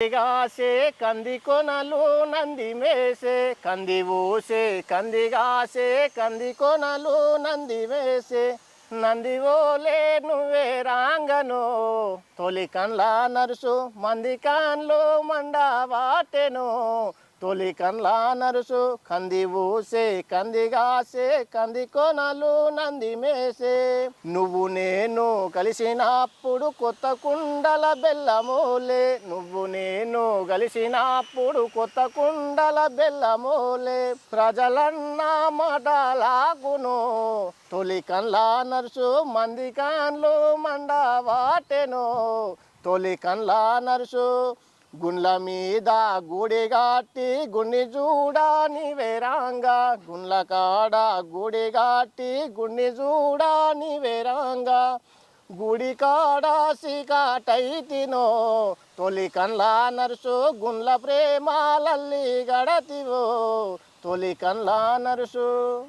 కందిగాసే కంది కొనలు నంది మేసే కంది ఊసే కందిగాసే కంది కొనలు నంది వేసే నంది ఓలే నువ్వే రాంగను తొలి కండ్ల నరుసు మంది కాన్లు మండ వాటెను. తొలి కండ్లా నరుసు కంది ఊసే కందిగాసే కంది కొనలు నంది మేసే. నువ్వు నేను కలిసినప్పుడు కొత్త కుండల బెల్లమూలే. నువ్వు నేను కలిసినప్పుడు కొత్త కుండల బెల్లమూలే. ప్రజలన్న మాటలాగును. తొలి కండ్లా నరుసు మంది కాన్లు మండవాటెను తొలి కండ్లా నరుసు గుండ్ల మీద గుడి గాటి గుండి చూడా వేరాంగా గుండ్ల కాడ గుడి గాటి గుండి చూడా వేరాంగా గుడి కాడ సికాటైతినో తొలి కండ్ల నరుసు గుండ్ల ప్రేమాలల్లి గడతివో తొలి కండ్ల నరుసు.